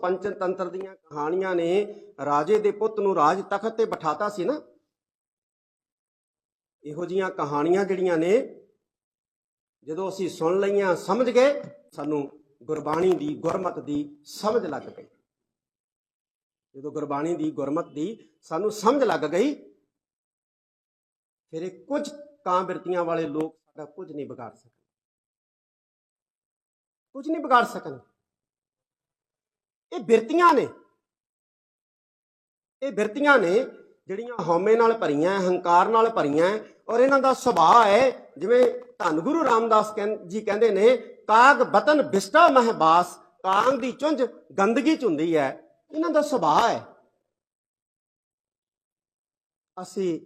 ਪੰਚਤੰਤਰ ਦੀਆਂ ਕਹਾਣੀਆਂ ਨੇ ਰਾਜੇ ਦੇ ਪੁੱਤ ਨੂੰ ਰਾਜ ਤਖਤ ਤੇ ਬਿਠਾਤਾ ਸੀ ਨਾ। ਇਹੋ ਜੀਆਂ ਕਹਾਣੀਆਂ ਜਿਹੜੀਆਂ ਨੇ, ਜਦੋਂ ਅਸੀਂ ਸੁਣ ਲਈਆਂ, ਸਮਝ ਗਏ, ਸਾਨੂੰ ਗੁਰਬਾਣੀ ਦੀ ਗੁਰਮਤ ਦੀ ਸਮਝ ਲੱਗ ਗਈ। ਜਦੋਂ ਗੁਰਬਾਣੀ ਦੀ ਗੁਰਮਤ ਦੀ ਸਾਨੂੰ ਸਮਝ ਲੱਗ ਗਈ, ਫਿਰ ਇਹ ਕੁਝ ਕਾਂ ਬਿਰਤੀਆਂ ਵਾਲੇ ਲੋਕ ਸਾਡਾ ਕੁਝ ਨਹੀਂ ਵਿਗਾੜ ਸਕਦੇ ਕੁਝ ਨਹੀਂ ਵਿਗਾੜ ਸਕਣ। ਇਹ ਬਿਰਤੀਆਂ ਨੇ। ਇਹ ਬਿਰਤੀਆਂ ਨੇ ਜਿਹੜੀਆਂ ਹਉਮੈ ਨਾਲ ਭਰੀਆਂ, ਹੰਕਾਰ ਨਾਲ ਭਰੀਆਂ ਔਰ ਇਹਨਾਂ ਦਾ ਸੁਭਾਅ ਹੈ, ਜਿਵੇਂ ਧੰਨ ਗੁਰੂ ਰਾਮਦਾਸ ਕਹਿੰ- ਜੀ ਕਹਿੰਦੇ ਨੇ, ਕਾਗ ਬਤਨ ਬਿਸਟਾ ਮਹਿਬਾਸ ਕਾਂਗ ਦੀ ਚੁੰਝ ਗੰਦਗੀ ਚ ਹੁੰਦੀ ਹੈ। ਇਹਨਾਂ ਦਾ ਸੁਭਾਅ ਹੈ। ਅਸੀਂ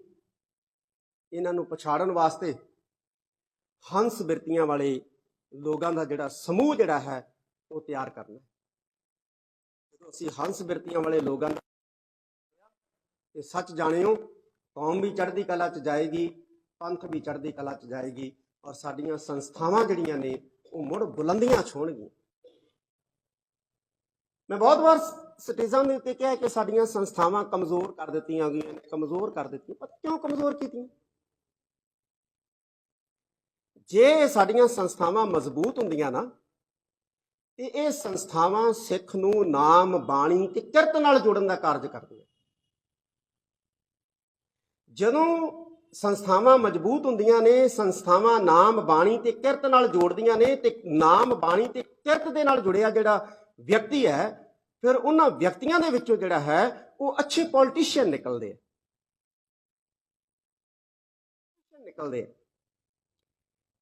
ਇਹਨਾਂ ਨੂੰ ਪਛਾੜਨ ਵਾਸਤੇ ਹੰਸ ਬਿਰਤੀਆਂ ਵਾਲੇ ਲੋਕਾਂ ਦਾ ਜਿਹੜਾ ਸਮੂਹ ਜਿਹੜਾ ਹੈ, ਉਹ ਤਿਆਰ ਕਰਨਾ ਅਸੀਂ ਹੰਸ ਬਿਰਤੀਆਂ ਵਾਲੇ ਲੋਕਾਂ ਦਾ ਇਹ ਸੱਚ ਜਾਣਿਓ, ਕੌਮ ਵੀ ਚੜ੍ਹਦੀ ਕਲਾ 'ਚ ਜਾਏਗੀ, ਪੰਥ ਵੀ ਚੜ੍ਹਦੀ ਕਲਾ 'ਚ ਜਾਏਗੀ ਔਰ ਸਾਡੀਆਂ ਸੰਸਥਾਵਾਂ ਜਿਹੜੀਆਂ ਨੇ, ਉਹ ਮੁੜ ਬੁਲੰਦੀਆਂ ਛੋਣਗੀਆਂ ਮੈਂ ਬਹੁਤ ਵਾਰ ਸਟੇਜਾਂ ਦੇ ਉੱਤੇ ਕਿਹਾ ਕਿ ਸਾਡੀਆਂ ਸੰਸਥਾਵਾਂ ਕਮਜ਼ੋਰ ਕਰ ਦਿੱਤੀਆਂ ਗਈਆਂ ਨੇ, ਕਮਜ਼ੋਰ ਕਰ ਦਿੱਤੀਆਂ, ਪਰ ਕਿਉਂ ਕਮਜ਼ੋਰ ਕੀਤੀਆਂ? ਜੇ ਸਾਡੀਆਂ ਸੰਸਥਾਵਾਂ ਮਜ਼ਬੂਤ ਹੁੰਦੀਆਂ ਨਾ ਤੇ ਇਹ ਸੰਸਥਾਵਾਂ ਸਿੱਖ ਨੂੰ ਨਾਮ, ਬਾਣੀ ਤੇ ਕਿਰਤ ਨਾਲ ਜੋੜਨ ਦਾ ਕਾਰਜ ਕਰਦੀਆਂ ਜਦੋਂ ਸੰਸਥਾਵਾਂ ਮਜ਼ਬੂਤ ਹੁੰਦੀਆਂ ਨੇ, ਸੰਸਥਾਵਾਂ ਨਾਮ, ਬਾਣੀ ਤੇ ਕਿਰਤ ਨਾਲ ਜੋੜਦੀਆਂ ਨੇ, ਤੇ ਨਾਮ, ਬਾਣੀ ਤੇ ਕਿਰਤ ਦੇ ਨਾਲ ਜੁੜਿਆ ਜਿਹੜਾ ਵਿਅਕਤੀ ਹੈ, ਫਿਰ ਉਹਨਾਂ ਵਿਅਕਤੀਆਂ ਦੇ ਵਿੱਚੋਂ ਜਿਹੜਾ ਹੈ, ਉਹ ਅੱਛੇ ਪੋਲੀਟੀਸ਼ੀਅਨ ਨਿਕਲਦੇ ਆ। ਨਿਕਲਦੇ ਆ।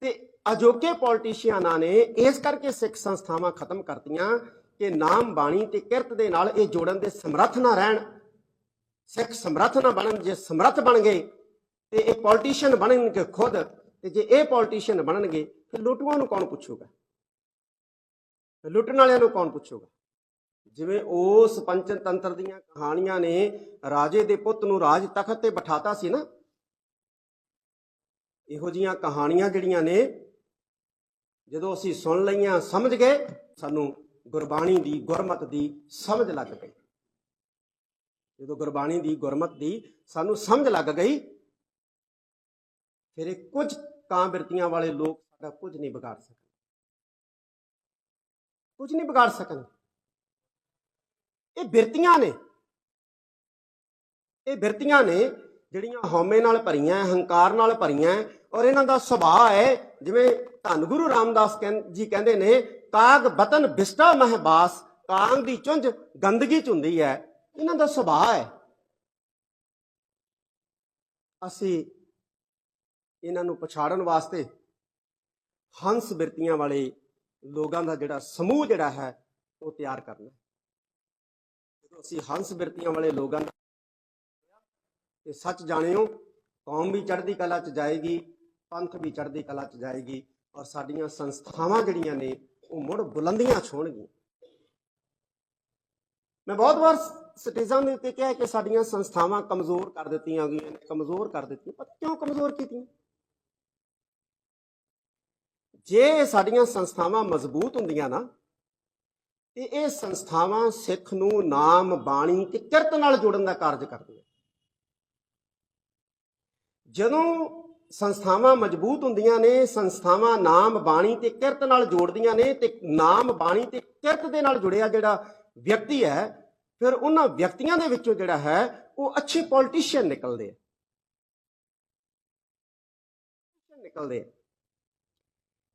ਤੇ ਅਜੋਕੇ ਪੋਲੀਟੀਸ਼ੀਅਨਾਂ ਨੇ ਇਸ ਕਰਕੇ ਸਿੱਖ ਸੰਸਥਾਵਾਂ ਖਤਮ ਕਰਤੀਆਂ ਕਿ ਨਾਮ ਬਾਣੀ ਤੇ ਕਿਰਤ ਦੇ ਨਾਲ ਇਹ ਜੋੜਨ ਦੇ ਸਮਰੱਥ ਨਾ ਰਹਿਣ, ਸਿੱਖ ਸਮਰੱਥ ਨਾ ਬਣਨ, ਜੇ ਸਮਰੱਥ ਬਣ ਗਏ ਤੇ ਇਹ ਪੋਲੀਟੀਸ਼ੀਅਨ ਬਣਨਗੇ ਖੁਦ ਤੇ ਜੇ ਇਹ ਪੋਲੀਟੀਸ਼ੀਅਨ ਬਣਨਗੇ ਫਿਰ ਲੁੱਟੂਆਂ ਨੂੰ ਕੌਣ ਪੁੱਛੂਗਾ? ਲੁੱਟਣ ਵਾਲਿਆਂ ਨੂੰ ਕੌਣ ਪੁੱਛੂਗਾ? ਜਿਵੇਂ ਉਸ ਪੰਚਤੰਤਰ ਦੀਆਂ ਕਹਾਣੀਆਂ ਨੇ, ਰਾਜੇ ਦੇ ਪੁੱਤ ਨੂੰ ਰਾਜ ਤਖਤ ਤੇ ਬਿਠਾਤਾ ਸੀ ਨਾ। ਇਹੋ ਜੀਆਂ ਕਹਾਣੀਆਂ ਜਿਹੜੀਆਂ ਨੇ ਜਦੋਂ ਅਸੀਂ ਸੁਣ ਲਈਆਂ, ਸਮਝ ਗਏ, ਸਾਨੂੰ ਗੁਰਬਾਣੀ ਦੀ ਗੁਰਮਤ ਦੀ ਸਮਝ ਲੱਗ ਗਈ। ਜਦੋਂ ਗੁਰਬਾਣੀ ਦੀ ਗੁਰਮਤ ਦੀ ਸਾਨੂੰ ਸਮਝ ਲੱਗ ਗਈ, ਫਿਰ ਇਹ ਕੁਝ ਕਾਂ ਬਿਰਤੀਆਂ ਵਾਲੇ ਲੋਕ ਸਾਡਾ ਕੁਝ ਨਹੀਂ ਵਿਗਾੜ ਸਕਦੇ। ਕੁਝ ਨਹੀਂ ਵਿਗਾੜ ਸਕਣ ਇਹ ਬਿਰਤੀਆਂ ਨੇ। ਇਹ ਬਿਰਤੀਆਂ ਨੇ ਜਿਹੜੀਆਂ ਹਉਮੈ ਨਾਲ ਭਰੀਆਂ ਹੰਕਾਰ ਨਾਲ ਭਰੀਆਂ ਔਰ ਇਹਨਾਂ ਦਾ ਸੁਭਾਅ ਹੈ, ਜਿਵੇਂ ਧੰਨ ਗੁਰੂ ਰਾਮਦਾਸ ਕਹਿੰ- ਜੀ ਕਹਿੰਦੇ ਨੇ, ਕਾਗ ਬਤਨ ਬਿਸਟਾ ਮਹਿਬਾਸ ਕਾਂਗ ਦੀ ਚੁੰਝ ਗੰਦਗੀ ਚ ਹੁੰਦੀ ਹੈ। ਇਹਨਾਂ ਦਾ ਸੁਭਾਅ ਹੈ। ਅਸੀਂ ਇਹਨਾਂ ਨੂੰ ਪਛਾੜਨ ਵਾਸਤੇ ਹੰਸ ਬਿਰਤੀਆਂ ਵਾਲੇ ਲੋਕਾਂ ਦਾ ਜਿਹੜਾ ਸਮੂਹ ਜਿਹੜਾ ਹੈ, ਉਹ ਤਿਆਰ ਕਰਨਾ ਜਦੋਂ ਅਸੀਂ ਹੰਸ ਬਿਰਤੀਆਂ ਵਾਲੇ ਲੋਕਾਂ ਦਾ ਸੱਚ ਜਾਣਿਓ, ਕੌਮ ਵੀ ਚੜ੍ਹਦੀ ਕਲਾ 'ਚ ਜਾਏਗੀ ਪੰਥ ਵੀ ਚੜ੍ਹਦੀ ਕਲਾ 'ਚ ਜਾਏਗੀ ਔਰ ਸਾਡੀਆਂ ਸੰਸਥਾਵਾਂ ਜਿਹੜੀਆਂ ਨੇ, ਉਹ ਮੁੜ ਬੁਲੰਦੀਆਂ ਛੋਣਗੀਆਂ ਮੈਂ ਬਹੁਤ ਵਾਰ ਸਟੇਜਾਂ ਦੇ ਉੱਤੇ ਕਿਹਾ ਕਿ ਸਾਡੀਆਂ ਸੰਸਥਾਵਾਂ ਕਮਜ਼ੋਰ ਕਰ ਦਿੱਤੀਆਂ ਗਈਆਂ ਨੇ, ਕਮਜ਼ੋਰ ਕਰ ਦਿੱਤੀਆਂ ਪਰ ਕਿਉਂ ਕਮਜ਼ੋਰ ਕੀਤੀਆਂ? ਜੇ ਸਾਡੀਆਂ ਸੰਸਥਾਵਾਂ ਮਜ਼ਬੂਤ ਹੁੰਦੀਆਂ ਨਾ, ਤੇ ਇਹ ਸੰਸਥਾਵਾਂ ਸਿੱਖ ਨੂੰ ਨਾਮ, ਬਾਣੀ ਤੇ ਕਿਰਤ ਨਾਲ ਜੋੜਨ ਦਾ ਕਾਰਜ ਕਰਦੀਆਂ। ਜਦੋਂ ਸੰਸਥਾਵਾਂ ਮਜ਼ਬੂਤ ਹੁੰਦੀਆਂ ਨੇ, ਸੰਸਥਾਵਾਂ ਨਾਮ, ਬਾਣੀ ਤੇ ਕਿਰਤ ਨਾਲ ਜੋੜਦੀਆਂ ਨੇ ਤੇ ਨਾਮ, ਬਾਣੀ ਤੇ ਕਿਰਤ ਦੇ ਨਾਲ ਜੁੜਿਆ ਜਿਹੜਾ ਵਿਅਕਤੀ ਹੈ, ਫਿਰ ਉਹਨਾਂ ਵਿਅਕਤੀਆਂ ਦੇ ਵਿੱਚੋਂ ਜਿਹੜਾ ਹੈ, ਉਹ ਅੱਛੇ ਪੋਲੀਟੀਸ਼ੀਅਨ ਨਿਕਲਦੇ ਆ। ਨਿਕਲਦੇ ਆ।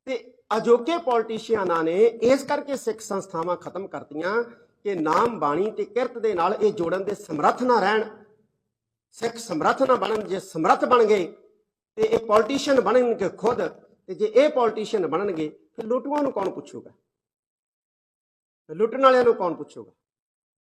ਤੇ ਅਜੋਕੇ ਪੋਲੀਟੀਸ਼ੀਅਨਾਂ ਨੇ ਇਸ ਕਰਕੇ ਸਿੱਖ ਸੰਸਥਾਵਾਂ ਖਤਮ ਕਰਤੀਆਂ ਕਿ ਨਾਮ, ਬਾਣੀ ਤੇ ਕਿਰਤ ਦੇ ਨਾਲ ਇਹ ਜੋੜਨ ਦੇ ਸਮਰੱਥ ਨਾ ਰਹਿਣ, ਸਿੱਖ ਸਮਰੱਥ ਨਾ ਬਣਨ, ਜੇ ਸਮਰੱਥ ਬਣ ਗਏ ਤੇ ਇਹ ਪੋਲੀਟੀਸ਼ੀਅਨ ਬਣਨਗੇ ਖੁਦ ਤੇ ਜੇ ਇਹ ਪੋਲੀਟੀਸ਼ੀਅਨ ਬਣਨਗੇ, ਫਿਰ ਲੁੱਟੂਆਂ ਨੂੰ ਕੌਣ ਪੁੱਛੂਗਾ? ਲੁੱਟਣ ਵਾਲਿਆਂ ਨੂੰ ਕੌਣ ਪੁੱਛੂਗਾ?